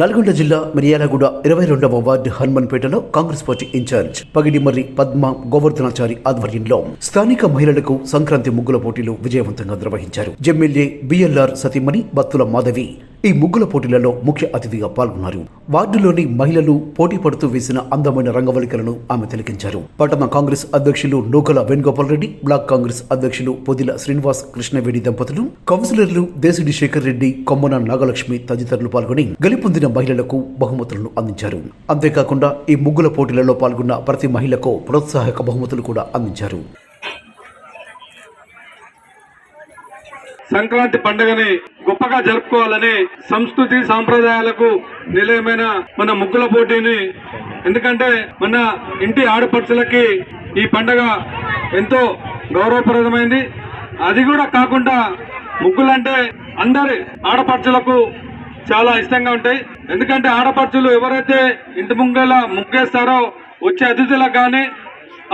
నల్గొండ జిల్లా మిర్యాలగూడ ఇరవై రెండవ ward హనుమన్పేటలో Congress party incharge Pagidimarri Padma Govardhanachari ఆధ్వర్యంలో స్థానిక మహిళలకు సంక్రాంతి ముగ్గుల పోటీలు విజయవంతంగా నిర్వహించారు. ఎమ్మెల్యే బిఎల్ఆర్ సతీమణి బత్తుల మాధవి ఈ ముగ్గుల పోటీలలో ముఖ్య అతిథిగా పాల్గొన్నారు. వార్డులోని మహిళలు పోటీ పడుతూ వేసిన అందమైన రంగవల్లికలను ఆమె తిలకించారు. పట్టణ కాంగ్రెస్ అధ్యక్షులు నూకల వేణుగోపాల్ రెడ్డి బ్లాక్ కాంగ్రెస్ అధ్యక్షులు పొదిల శ్రీనివాస్ కృష్ణవేణి దంపతులు కౌన్సిలర్లు దేశిడి శేఖర్ రెడ్డి కొమ్మన నాగలక్ష్మి తదితరులు పాల్గొని గెలుపొందిన మహిళలకు బహుమతులను అందించారు. అంతేకాకుండా ఈ ముగ్గుల పోటీలలో పాల్గొన్న ప్రతి మహిళకు ప్రోత్సాహక బహుమతులు కూడా అందించారు. సంక్రాంతి పండుగని గొప్పగా జరుపుకోవాలని సంస్కృతి సాంప్రదాయాలకు నిలయమైన మన ముగ్గుల పోటీని. ఎందుకంటే మన ఇంటి ఆడపడుచులకి ఈ పండుగ ఎంతో గౌరవప్రదమైంది. అది కూడా కాకుండా ముగ్గులంటే అందరి ఆడపడుచులకు చాలా ఇష్టంగా ఉంటాయి. ఎందుకంటే ఆడపడుచులు ఎవరైతే ఇంటి ముంగల ముగ్గేస్తారో వచ్చే అతిథులకు కానీ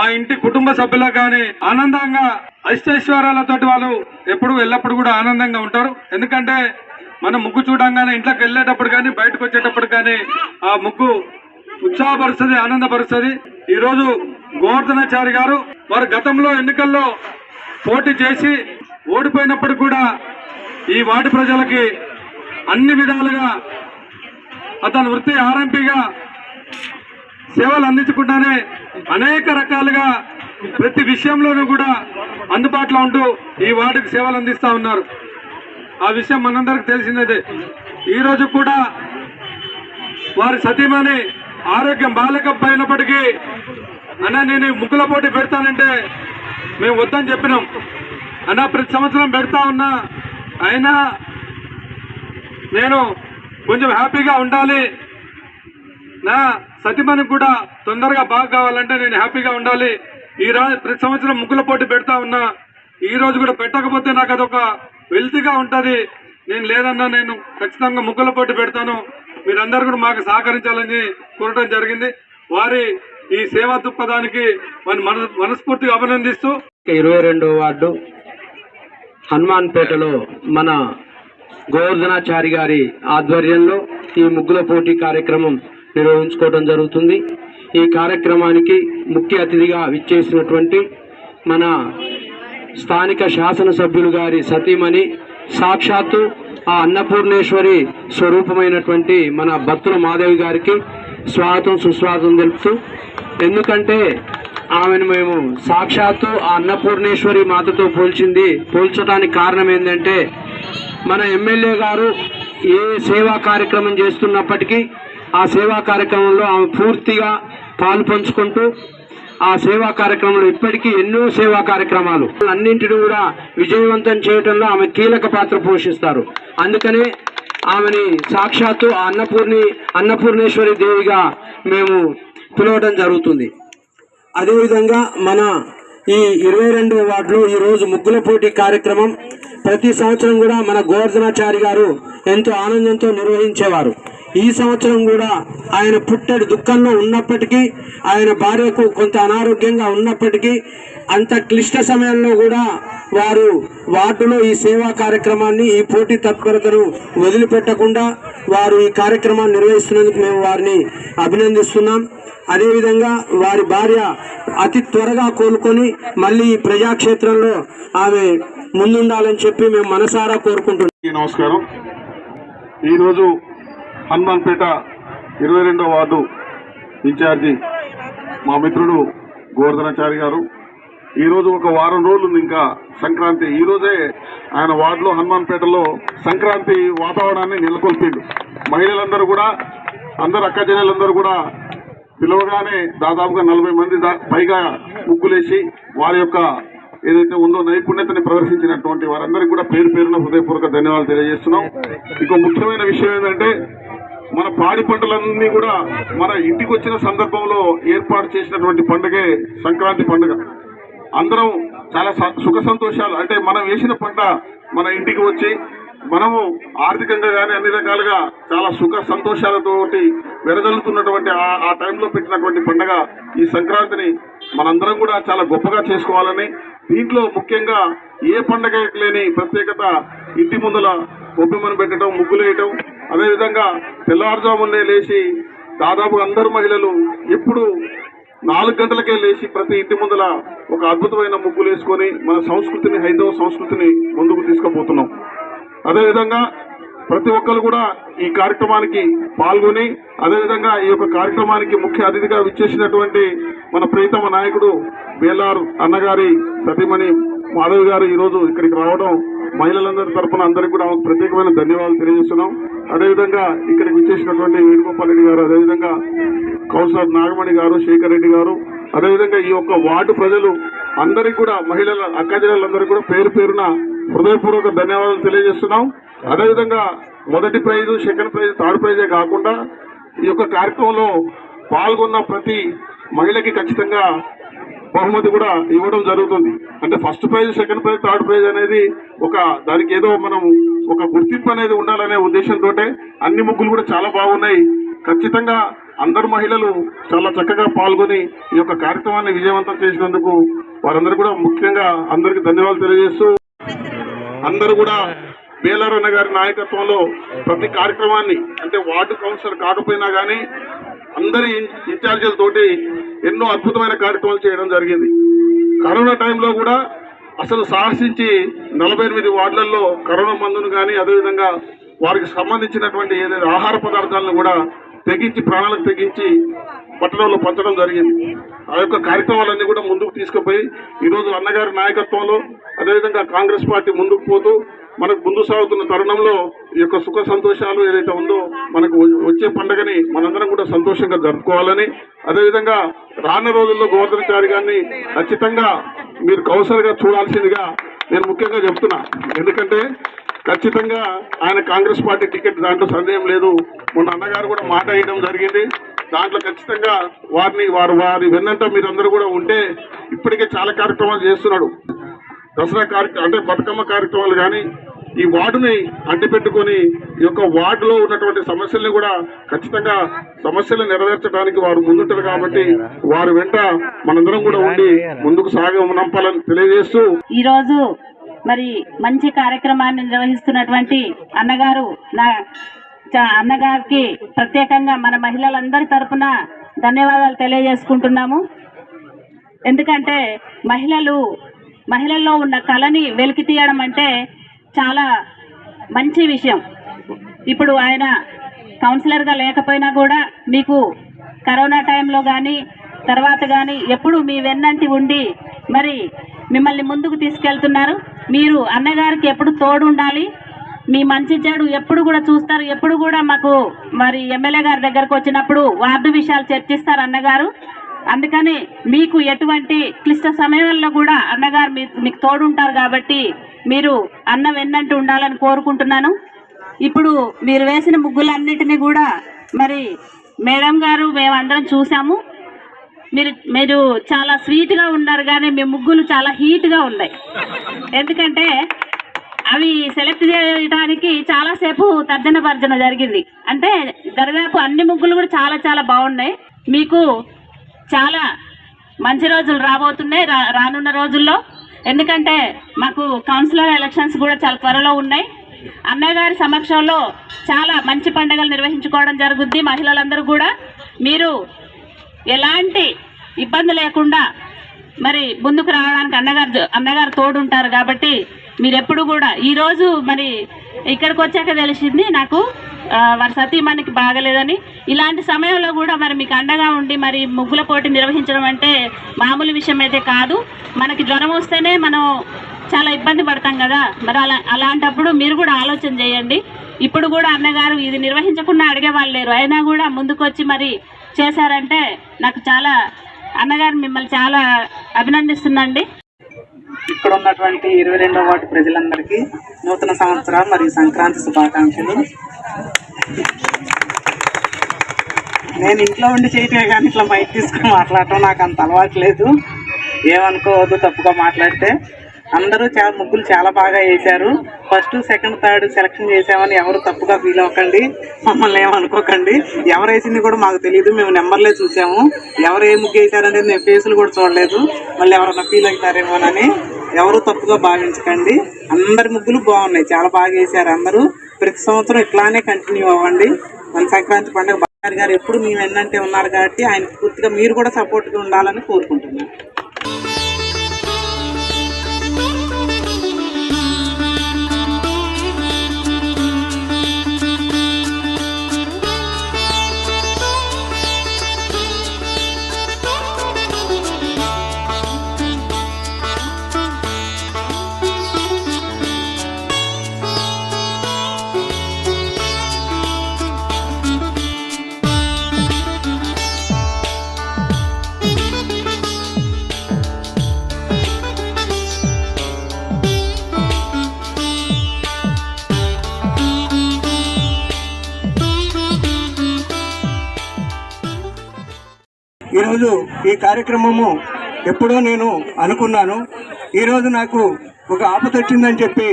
ఆ ఇంటి కుటుంబ సభ్యులకు కానీ ఆనందంగా అష్టైశ్వర్యాలతోటి వాళ్ళు ఎప్పుడు ఎల్లప్పుడు కూడా ఆనందంగా ఉంటారు. ఎందుకంటే మనం ముగ్గు చూడంగానే ఇంట్లోకి వెళ్ళేటప్పుడు కానీ బయటకు వచ్చేటప్పుడు కానీ ఆ ముగ్గు ఉత్సాహపరుస్తుంది ఆనందపరుస్తుంది. ఈరోజు గోవర్ధనాచారి గారు వారు గతంలో ఎన్నికల్లో పోటీ చేసి ఓడిపోయినప్పుడు కూడా ఈ వార్డు ప్రజలకి అన్ని విధాలుగా అతను వృత్తి ఆర్ఎంపీగా సేవలు అందించకుండానే అనేక రకాలుగా ప్రతి విషయంలోనూ కూడా అందుబాటులో ఉంటూ ఈ వార్డుకి సేవలు అందిస్తూ ఉన్నారు. ఆ విషయం మనందరికి తెలిసినదే ఈరోజు కూడా వారి సతీమణి ఆరోగ్యం బాగాలేకపోయినప్పటికీ అన్న నేను ముక్కుల ముగ్గుల పోటీ పెడతానంటే మేము వద్దని చెప్పినాం. అన్న ప్రతి సంవత్సరం పెడతా ఉన్నా అయినా నేను కొంచెం హ్యాపీగా ఉండాలి. నా సతీమణి కూడా తొందరగా బాగా కావాలంటే నేను హ్యాపీగా ఉండాలి. ఈ రోజు ప్రతి సంవత్సరం ముగ్గుల పోటీ పెడతా ఉన్నా ఈ రోజు కూడా పెట్టకపోతే నాకు అదొక వెల్తీగా ఉంటుంది. నేను లేదన్నా నేను ఖచ్చితంగా ముగ్గుల పోటీ పెడతాను. మీరందరూ కూడా మాకు సహకరించాలని కోరటం జరిగింది. వారి ఈ సేవా దృక్పథానికి మన- మనస్ఫూర్తిగా అభినందిస్తూ ఇరవై రెండో వార్డు హనుమాన్పేటలో మన గోవర్ధనాచారి గారి ఆధ్వర్యంలో ఈ ముగ్గుల పోటీ కార్యక్రమం నిర్వహించుకోవడం జరుగుతుంది. ఈ కార్యక్రమానికి ముఖ్య అతిథిగా విచ్చేసినటువంటి మన స్థానిక శాసనసభ్యులు గారి సతీమణి సాక్షాత్తు ఆ అన్నపూర్ణేశ్వరి స్వరూపమైనటువంటి మన భక్తుల మాధవి గారికి స్వాగతం సుస్వాగతం తెలుపుతూ ఎందుకంటే ఆమెను మేము సాక్షాత్తు ఆ అన్నపూర్ణేశ్వరి మాతతో పోల్చింది. పోల్చడానికి కారణం ఏంటంటే మన ఎమ్మెల్యే గారు ఏ సేవా కార్యక్రమం చేస్తున్నప్పటికీ ఆ సేవా కార్యక్రమంలో ఆమె పూర్తిగా పాలు పంచుకుంటూ ఆ సేవా కార్యక్రమంలో ఇప్పటికీ ఎన్నో సేవా కార్యక్రమాలు. అన్నింటిని కూడా విజయవంతం చేయడంలో ఆమె కీలక పాత్ర పోషిస్తారు. అందుకనే ఆమెని సాక్షాత్తు ఆ అన్నపూర్ణి అన్నపూర్ణేశ్వరి దేవిగా మేము పిలవడం జరుగుతుంది. అదేవిధంగా మన ఈ ఇరవై రెండవ వార్డులో ఈరోజు ముగ్గుల పోటీ కార్యక్రమం ప్రతి సంవత్సరం కూడా మన గోవర్ధనాచారి గారు ఎంతో ఆనందంతో నిర్వహించేవారు. ఈ సంవత్సరం కూడా ఆయన పుట్టడి దుఃఖంలో ఉన్నప్పటికీ ఆయన భార్యకు కొంత అనారోగ్యంగా ఉన్నప్పటికీ అంత క్లిష్ట సమయంలో కూడా వారు వార్డులో ఈ సేవా కార్యక్రమాన్ని ఈ పోటీ తత్పరతను వదిలిపెట్టకుండా వారు ఈ కార్యక్రమాన్ని నిర్వహిస్తున్నందుకు మేము వారిని అభినందిస్తున్నాం. అదేవిధంగా వారి భార్య అతి త్వరగా కోలుకొని మళ్ళీ ఈ ప్రజాక్షేత్రంలో ఆమె ముందుండాలని చెప్పి మేము మనసారా కోరుకుంటున్నాం. నమస్కారం. ఈరోజు హనుమాన్పేట ఇరవై రెండో వార్డు ఇన్ఛార్జి మా మిత్రుడు గోవర్ధనాచారి గారు. ఈరోజు ఒక వారం రోజులు ఉంది ఇంకా సంక్రాంతి. ఈ రోజే ఆయన వార్డులో హనుమాన్పేటలో సంక్రాంతి వాతావరణాన్ని నెలకొల్పిండు. మహిళలందరూ కూడా అందరు అక్కజనులందరూ కూడా పిలవగానే దాదాపుగా నలభై మంది దా- పైగా ముగ్గులేసి వారి యొక్క ఏదైతే ఉందో నైపుణ్యతని ప్రదర్శించినటువంటి వారందరికీ కూడా పేరు పేరున హృదయపూర్వక ధన్యవాదాలు తెలియజేస్తున్నాం. ఇంకో ముఖ్యమైన విషయం ఏంటంటే మన పాడి పంటలన్నీ కూడా మన ఇంటికి వచ్చిన సందర్భంలో ఏర్పాటు చేసినటువంటి పండుగే సంక్రాంతి పండుగ. అందరం చాలా స- సుఖ సంతోషాలు. అంటే మనం వేసిన పంట మన ఇంటికి వచ్చి మనము ఆర్థికంగా కానీ అన్ని రకాలుగా చాలా సుఖ సంతోషాలతోటి వెరజల్లుతున్నటువంటి ఆ- ఆ టైంలో పెట్టినటువంటి పండుగ ఈ సంక్రాంతిని మనందరం కూడా చాలా గొప్పగా చేసుకోవాలని దీంట్లో ముఖ్యంగా ఏ పండగ లేని ప్రత్యేకత ఇంటి ముందల గొబ్బెమ్మను పెట్టడం ముగ్గులు వేయటం అదేవిధంగా తెల్లవారుజామునే లేచి దాదాపు అందరు మహిళలు ఇప్పుడు నాలుగు గంటలకే లేచి ప్రతి ఇంటి ముందల ఒక అద్భుతమైన ముగ్గులు వేసుకొని మన సంస్కృతిని హైందవ సంస్కృతిని ముందుకు తీసుకుపోతున్నాం. అదేవిధంగా ప్రతి ఒక్కరు కూడా ఈ కార్యక్రమానికి పాల్గొని అదేవిధంగా ఈ యొక్క కార్యక్రమానికి ముఖ్య అతిథిగా విచ్చేసినటువంటి మన ప్రీతమ నాయకుడు బేలార్ అన్నగారి సతీమణి మాధవి గారు ఈరోజు ఇక్కడికి రావడం మహిళలందరి తరపున అందరికీ కూడా ఆమెకు ప్రత్యేకమైన ధన్యవాదాలు తెలియజేస్తున్నాం. అదేవిధంగా ఇక్కడికి విచ్చేసినటువంటి వేణుగోపాల్ రెడ్డి గారు అదేవిధంగా కౌన్సిలర్ నాగమణి గారు శేఖర్ రెడ్డి గారు అదేవిధంగా ఈ యొక్క వార్డు ప్రజలు అందరికీ కూడా మహిళల అక్కజనులందరికీ కూడా పేరు పేరున హృదయపూర్వక ధన్యవాదాలు తెలియజేస్తున్నాం. అదేవిధంగా మొదటి ప్రైజు సెకండ్ ప్రైజ్ థర్డ్ ప్రైజే కాకుండా ఈ యొక్క కార్యక్రమంలో పాల్గొన్న ప్రతి మహిళకి ఖచ్చితంగా బహుమతి కూడా ఇవ్వడం జరుగుతుంది. అంటే first prize second prize third prize అనేది ఒక దానికి ఏదో మనం ఒక గుర్తింపు అనేది ఉండాలనే ఉద్దేశంతో అన్ని ముగ్గులు కూడా చాలా బాగున్నాయి. ఖచ్చితంగా అందరు మహిళలు చాలా చక్కగా పాల్గొని ఈ యొక్క కార్యక్రమాన్ని విజయవంతం చేసినందుకు వారందరూ కూడా ముఖ్యంగా అందరికీ ధన్యవాదాలు తెలియజేస్తూ అందరూ కూడా బేలారన్న గారి నాయకత్వంలో ప్రతి కార్యక్రమాన్ని అంటే వార్డు కౌన్సిలర్ కాకపోయినా కానీ అందరి ఇన్- ఇన్ఛార్జీలతోటి ఎన్నో అద్భుతమైన కార్యక్రమాలు చేయడం జరిగింది. కరోనా టైంలో కూడా అసలు సాహసించి నలభై ఎనిమిది వార్డులలో కరోనా మందును కానీ అదేవిధంగా వారికి సంబంధించినటువంటి ఏదైనా ఆహార పదార్థాలను కూడా తెగించి ప్రాణాలకు తెగించి పట్టణంలో పంచడం జరిగింది. ఆ యొక్క కార్యక్రమాలన్నీ కూడా ముందుకు తీసుకుపోయి ఈరోజు అన్నగారి నాయకత్వంలో అదేవిధంగా కాంగ్రెస్ పార్టీ ముందుకు పోతూ మనకు ముందు సాగుతున్న తరుణంలో ఈ యొక్క సుఖ సంతోషాలు ఏదైతే ఉందో మనకు వచ్చే పండుగని మనందరం కూడా సంతోషంగా జరుపుకోవాలని అదేవిధంగా రానున్న రోజుల్లో గోవర్ధనచారి గారిని ఖచ్చితంగా మీరు కౌసలుగా చూడాల్సిందిగా నేను ముఖ్యంగా చెప్తున్నా. ఎందుకంటే ఖచ్చితంగా ఆయన కాంగ్రెస్ పార్టీ టికెట్ దాంట్లో సందేహం లేదు. మొన్న అన్నగారు కూడా మాట వేయడం జరిగింది. దాంట్లో ఖచ్చితంగా వారిని వారు వారి వెన్నంట మీరందరూ కూడా ఉంటే ఇప్పటికే చాలా కార్యక్రమాలు చేస్తున్నాడు. దసరా కార్యక్రమం అంటే బతుకమ్మ కార్యక్రమాలు కానీ ఈ వార్డుని అడ్డుపెట్టుకొని ఈ యొక్క వార్డులో ఉన్నటువంటి సమస్యల్ని కూడా ఖచ్చితంగా సమస్యలు నెరవేర్చడానికి వారు ముందుంటారు కాబట్టి వారి వెంట మనందరం కూడా ఉండి ముందుకు సాగనంపాలని తెలియజేస్తూ ఈరోజు మరి మంచి కార్యక్రమాన్ని నిర్వహిస్తున్నటువంటి అన్నగారు నా అన్నగారికి ప్రత్యేకంగా మన మహిళలందరి తరఫున ధన్యవాదాలు తెలియజేసుకుంటున్నాము. ఎందుకంటే మహిళలు మహిళల్లో ఉన్న కళని వెలికి తీయడం అంటే చాలా మంచి విషయం. ఇప్పుడు ఆయన కౌన్సిలర్గా లేకపోయినా కూడా మీకు కరోనా టైంలో కానీ తర్వాత కానీ ఎప్పుడు మీ వెన్నంటి ఉండి మరి మిమ్మల్ని ముందుకు తీసుకెళ్తున్నారు. మీరు అన్నగారికి ఎప్పుడు తోడు ఉండాలి మీ మంచి చెడు ఎప్పుడు కూడా చూస్తారు. ఎప్పుడు కూడా మాకు మరి ఎమ్మెల్యే గారి దగ్గరకు వచ్చినప్పుడు వార్డు విషయాలు చర్చిస్తారు అన్నగారు. అందుకని మీకు ఎటువంటి క్లిష్ట సమయంలో కూడా అన్నగారు మీ మీకు తోడుంటారు కాబట్టి మీరు అన్న వెన్నంటూ ఉండాలని కోరుకుంటున్నాను. ఇప్పుడు మీరు వేసిన ముగ్గులన్నిటినీ కూడా మరి మేడం గారు మేమందరం చూసాము మీరు మీరు చాలా స్వీట్గా ఉన్నారు కానీ మీ ముగ్గులు చాలా హీట్గా ఉన్నాయి. ఎందుకంటే అవి సెలెక్ట్ చేయడానికి చాలాసేపు తర్జన భర్జన జరిగింది. అంటే దరిదాపు అన్ని ముగ్గులు కూడా చాలా చాలా బాగున్నాయి. మీకు చాలా మంచి రోజులు రాబోతున్నాయి రా రానున్న రోజుల్లో. ఎందుకంటే మాకు కౌన్సిలర్ ఎలక్షన్స్ కూడా చాలా త్వరలో ఉన్నాయి. అన్నగారి సమక్షంలో చాలా మంచి పండుగలు నిర్వహించుకోవడం జరుగుద్ది మహిళలందరూ కూడా. మీరు ఎలాంటి ఇబ్బంది లేకుండా మరి ముందుకు రావడానికి అన్నగారు అన్నగారు తోడుంటారు కాబట్టి మీరు ఎప్పుడు కూడా ఈరోజు మరి ఇక్కడికి వచ్చాక తెలిసింది నాకు వారి సతీమణికి బాగలేదని. ఇలాంటి సమయంలో కూడా మరి మీకు అండగా ఉండి మరి ముగ్గుల పోటీ నిర్వహించడం అంటే మామూలు విషయం అయితే కాదు. మనకి జ్వరం వస్తేనే మనం చాలా ఇబ్బంది పడతాం కదా. మరి అలా అలాంటప్పుడు మీరు కూడా ఆలోచన చేయండి. ఇప్పుడు కూడా అన్నగారు ఇది నిర్వహించకుండా అడిగే వాళ్ళు లేరు. అయినా కూడా ముందుకొచ్చి మరి చేశారంటే నాకు చాలా అన్నగారు మిమ్మల్ని చాలా అభినందిస్తుందండి. ఇక్కడ ఉన్నటువంటి ఇరవై రెండవ వార్డు ప్రజలందరికీ నూతన సంవత్సర మరియు సంక్రాంతి శుభాకాంక్షలు. నేను ఇంట్లో ఉండి చేయటమే కానీ ఇట్లా మైక్ తీసుకొని మాట్లాడటం నాకు అంత అలవాటు లేదు ఏమనుకోవద్దు తప్పుగా మాట్లాడితే. అందరూ చాలా ముగ్గులు చాలా బాగా వేశారు. ఫస్ట్ సెకండ్ థర్డ్ సెలక్షన్ చేసామని ఎవరు తప్పుగా ఫీల్ అవ్వకండి. మమ్మల్ని ఏమనుకోకండి ఎవరు వేసింది కూడా మాకు తెలియదు మేము నెంబర్లే చూసాము. ఎవరు ఏ ముగ్గు వేశారనేది మేము ఫేసులు కూడా చూడలేదు. మళ్ళీ ఎవరన్నా ఫీల్ అవుతారేమోనని. ఎవరు తప్పుగా భావించకండి. అందరి ముగ్గులు బాగున్నాయి. చాలా బాగా వేశారు అందరూ. ప్రతి సంవత్సరం ఇట్లానే కంటిన్యూ అవ్వండి. మన సంక్రాంతి పండుగ బాగా గారు ఎప్పుడు మేము ఎన్నంటే ఉన్నారు కాబట్టి ఆయన పూర్తిగా మీరు కూడా సపోర్ట్గా ఉండాలని కోరుకుంటున్నాను ఈరోజు ఈ కార్యక్రమము ఎప్పుడో నేను అనుకున్నాను. ఈరోజు నాకు ఒక ఆపతొచ్చిందని చెప్పి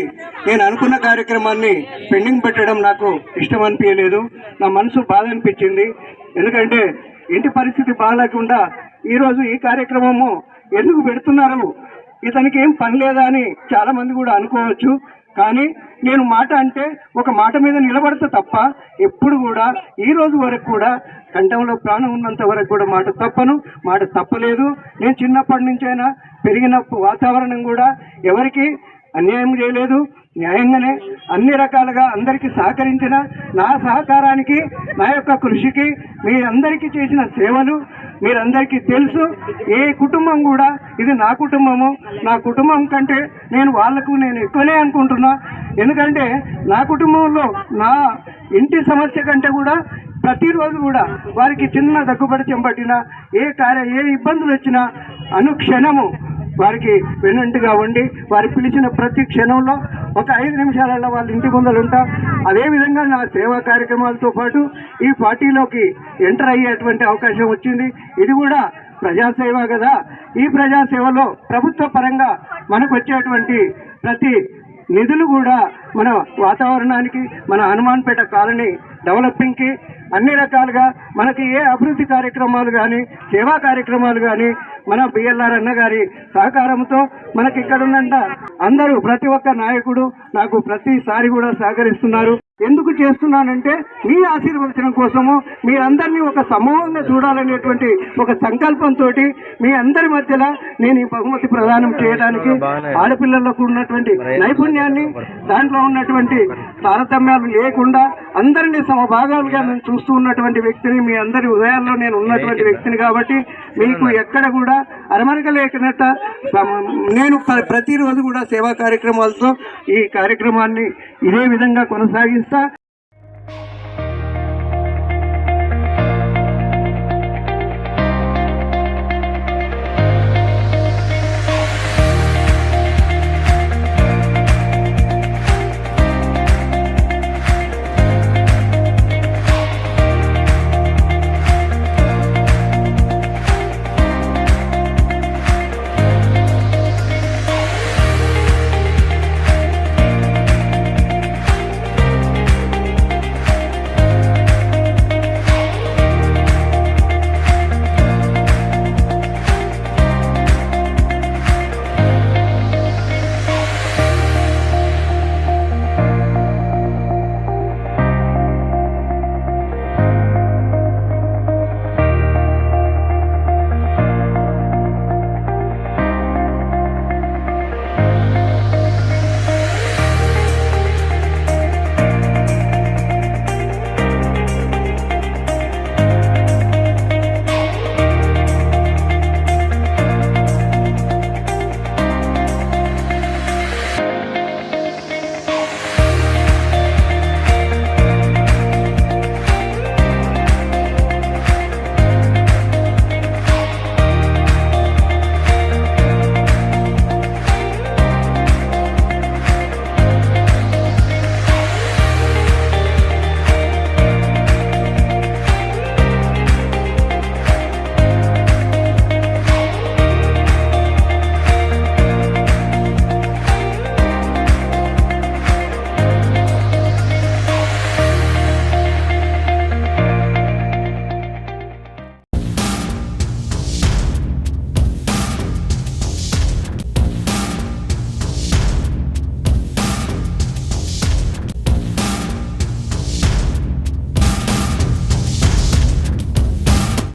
నేను అనుకున్న కార్యక్రమాన్ని పెండింగ్ పెట్టడం నాకు ఇష్టం అనిపించలేదు. నా మనసు బాధ అనిపించింది. ఎందుకంటే ఇంటి పరిస్థితి బాగాలేకుండా ఈరోజు ఈ కార్యక్రమము ఎందుకు పెడుతున్నారు? ఇతనికి ఏం పని లేదా అని చాలామంది కూడా అనుకోవచ్చు. కానీ నేను మాట అంటే ఒక మాట మీద నిలబడతా తప్ప ఎప్పుడు కూడా ఈ రోజు వరకు కూడా కంఠంలో ప్రాణం ఉన్నంత వరకు కూడా మాట తప్పను మాట తప్పలేదు. నేను చిన్నప్పటి నుంచైనా పెరిగిన వాతావరణం కూడా ఎవరికి అన్యాయం చేయలేదు. న్యాయంగానే అన్ని రకాలుగా అందరికీ సహకరించిన నా సహకారానికి నా యొక్క కృషికి మీరందరికీ చేసిన సేవలు మీరందరికీ తెలుసు. ఏ కుటుంబం కూడా ఇది నా కుటుంబము. నా కుటుంబం కంటే నేను వాళ్ళకు నేను ఎక్కువనే అనుకుంటున్నా. ఎందుకంటే నా కుటుంబంలో నా ఇంటి సమస్య కంటే కూడా ప్రతిరోజు కూడా వారికి చిన్న దగ్గుబడి చెంపట్టినా ఏ కార్య ఏ ఇబ్బందులు వచ్చినా అనుక్షణము వారికి వెన్నంటిగా ఉండి వారి పిలిచిన ప్రతి క్షణంలో ఒక ఐదు నిమిషాలలో వాళ్ళ ఇంటి ముందలు అదే అదేవిధంగా నా సేవా కార్యక్రమాలతో పాటు ఈ పార్టీలోకి ఎంటర్ అయ్యేటువంటి అవకాశం వచ్చింది. ఇది కూడా ప్రజాసేవ కదా. ఈ ప్రజాసేవలో ప్రభుత్వ పరంగా మనకు వచ్చేటువంటి ప్రతి నిధులు కూడా మన వాతావరణానికి మన హనుమాన్పేట కాలనీ డెవలపింగ్కి అన్ని రకాలుగా మనకి ఏ అభివృద్ధి కార్యక్రమాలు కానీ సేవా కార్యక్రమాలు కానీ మన బిఎల్ఆర్ అన్న గారి సహకారంతో మనకి ఇక్కడ ఉందంట అందరూ ప్రతి ఒక్క నాయకుడు నాకు ప్రతిసారి కూడా సహకరిస్తున్నారు. ఎందుకు చేస్తున్నానంటే మీ ఆశీర్వచనం కోసము మీరందరినీ ఒక సమూహంగా చూడాలనేటువంటి ఒక సంకల్పంతో మీ అందరి మధ్యలో నేను ఈ బహుమతి ప్రదానం చేయడానికి ఆడపిల్లలకు ఉన్నటువంటి నైపుణ్యాన్ని దాంట్లో ఉన్నటువంటి తారతమ్యాలు లేకుండా అందరినీ సమభాగాలుగా నేను చూస్తూ ఉన్నటువంటి వ్యక్తిని మీ అందరి హృదయాల్లో నేను ఉన్నటువంటి వ్యక్తిని కాబట్టి మీకు ఎక్కడ కూడా అరమరక లేకనట్ట సమ- నేను ప్ర- ప్రతిరోజు కూడా సేవా కార్యక్రమాలతో ఈ కార్యక్రమాన్ని ఇదే విధంగా defensa